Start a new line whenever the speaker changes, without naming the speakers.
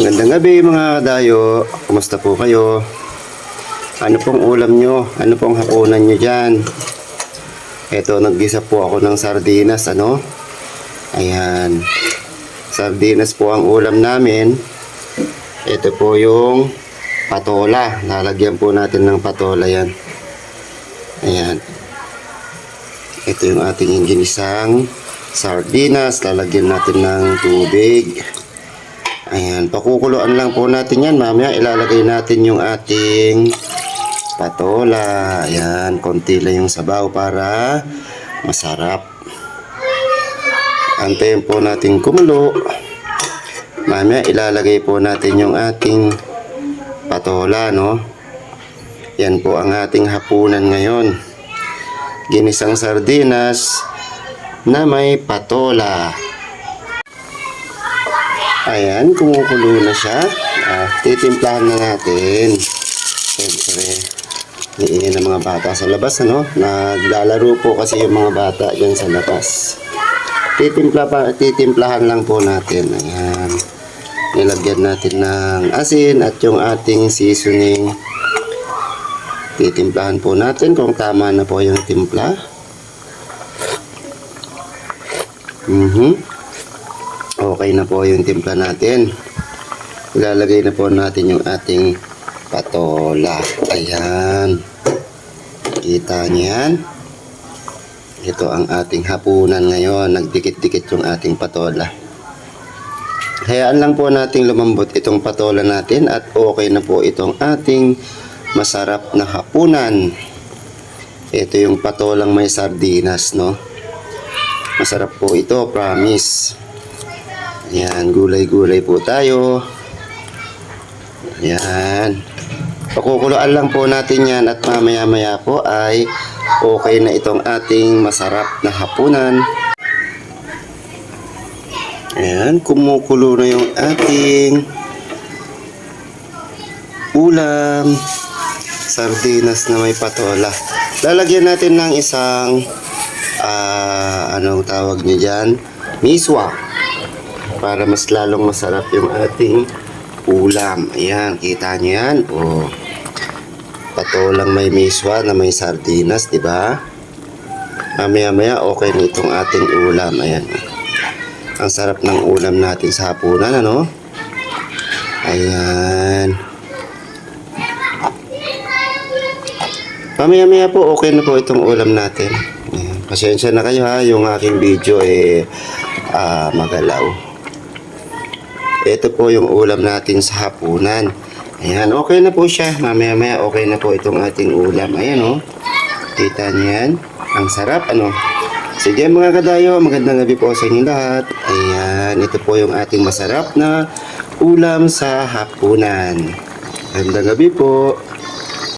Magandang gabi mga kadayo. Kumusta po kayo? Ano pong ulam nyo? Ano pong hapunan nyo dyan? Ito, naggisa po ako ng sardinas, ano? Ayan. Sardinas po ang ulam namin. Ito po yung patola. Lalagyan po natin ng patola yan. Ayan. Ito yung ating ginisang sardinas. Lalagyan natin ng tubig. Ayan, pakukuluan lang po natin yan. Mamaya ilalagay natin yung ating patola. Ayan, konti lang yung sabaw para masarap. Antayin po natin kumulo. Mamaya ilalagay po natin yung ating patola, no? Yan po ang ating hapunan ngayon. Ginisang sardinas na may patola. Ayan, kumukulo na siya. Ah, titimplahan na natin. Siyempre, iingin ng mga bata sa labas, ano? Naglalaro po kasi yung mga bata dyan sa labas. Titimpla pa, titimplahan lang po natin. Ayan. Nilagyan natin ng asin at yung ating seasoning. Titimplahan po natin kung tama na po yung timpla. Mhm. Okay na po yung timpla natin. Ilalagay na po natin yung ating patola. Ayan. Kita niyan. Ito ang ating hapunan ngayon. Nagdikit-dikit yung ating patola. Hayaan lang po nating lumambot itong patola natin at okay na po itong ating masarap na hapunan. Ito yung patolang may sardinas, no? Masarap po ito, promise. Ayan, gulay-gulay po tayo. Ayan. Pakukuluan lang po natin yan at mamaya-maya po ay okay na itong ating masarap na hapunan. Ayan, kumukulo na yung ating ulam. Sardinas na may patola. Lalagyan natin ng isang ah, anong tawag niyo dyan? Miswa para mas lalong masarap yung ating ulam. Ayan, kita niyo yan? O, patolang may miswa na may sardinas, di ba? Mamaya-maya okay na itong ating ulam. Ayan. Ang sarap ng ulam natin sa hapunan, ano? Ayan. Mamaya-maya po okay na po itong ulam natin. Ayan. Pasensya na kayo ha, yung aking video eh ah, magalaw. Ito po yung ulam natin sa hapunan. Ayan, okay na po siya. Mamaya maya okay na po itong ating ulam. Ayan oh. Kita niyo yan. Ang sarap ano. Sige mga kadayo, magandang gabi po sa inyo lahat. Ayan, ito po yung ating masarap na ulam sa hapunan. Magandang gabi po.